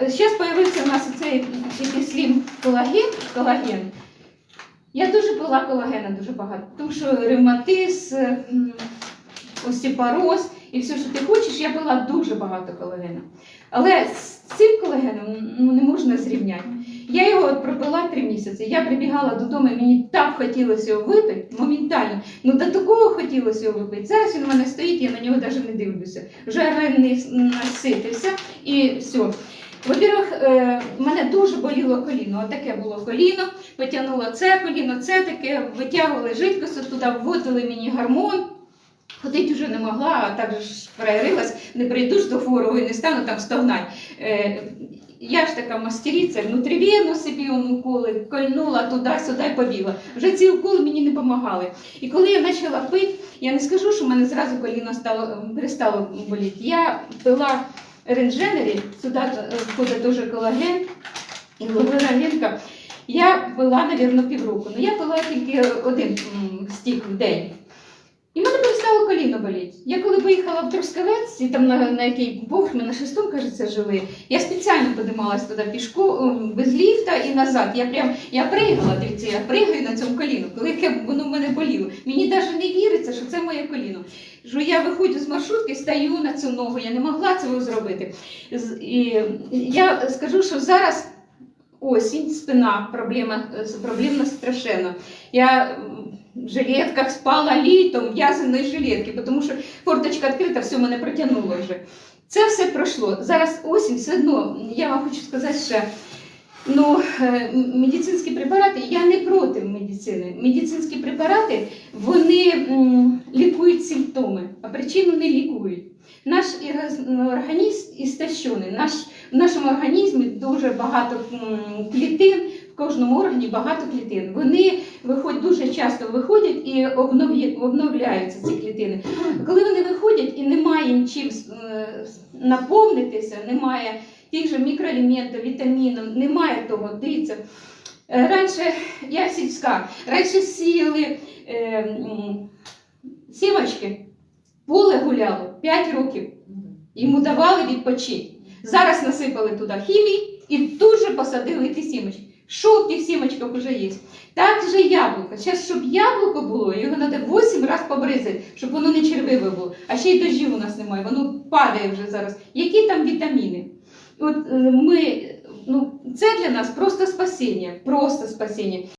зараз з'явився у нас цей слім колаген, колаген. Я дуже пила колагена дуже багато, тому що ревматизм, м, остеопороз і все, що ти хочеш, я пила дуже багато колагена. Але з цим колагеном ну, не можна зрівняти. Я його пропила три місяці. Я прибігала додому, і мені так хотілося його випити, моментально. Ну до такого хотілося його випити. Зараз він у мене стоїть, я на нього навіть не дивлюся. Вже наситився і все. Во-первых, е, в мене дуже боліло коліно. Отаке було коліно, потягнуло це коліно, це таке, витягували жидкость, туди вводили мені гормон. Ходити вже не могла, а так же ж не прийду ж до хворого і не стану там стогнати. Е, я ж така мастериця, внутрівенно собі уколи, кольнула туди-сюди і побігла. Вже ці уколи мені не допомагали. І коли я почала пити, я не скажу, що в мене зразу коліно стало, перестало боліти. Я пила рендженері, сюди е, входить дуже колаген і глобулинка. Я пила, мабуть, півроку. Ну я пила тільки один стік в день. І мене перестало. Я коли поїхала в Трускавець, і там на, на який Бог, ми на шестому, кажеться, жили, я спеціально подималась туди пішку, ем, без ліфта і назад. Я прям я пригала, дивіться, я пригаю на цьому коліну, коли воно в мене боліло. Мені навіть не віриться, що це моє коліно. Що я виходжу з маршрутки, стаю на цю ногу, я не могла цього зробити. І я скажу, що зараз осінь, спина, проблема, е, проблемна страшенно. Я жилетках спала літом, в'язаної жилетки, тому що форточка відкрита, все мене протягнуло вже. Це все пройшло. Зараз осінь, все одно, я вам хочу сказати ще. Ну, е, медицинські препарати, я не проти медицини. Медицинські препарати вони лікують симптоми, а причину не лікують. Наш організм істощений. Наш, в нашому організмі дуже багато клітин, кожному органі багато клітин. Вони виходять дуже часто виходять і обновляються ці клітини. Коли вони виходять і немає нічим е, наповнитися, немає тих же мікроелементів, вітамінів, немає того. Дивіться. е, Раніше я сільська, раніше сіяли е, сімочки, поле гуляло 5 років. Йому давали відпочити. Зараз насипали туди хімії і тут же посадили ті сімочки. Що в сімочках вже є? Так же яблуко. Зараз, щоб яблуко було, його треба 8 разів побризати, щоб воно не червиве було. А ще й дощів у нас немає, воно падає вже зараз. Які там вітаміни? От е, ми, ну, це для нас просто спасіння, просто спасіння.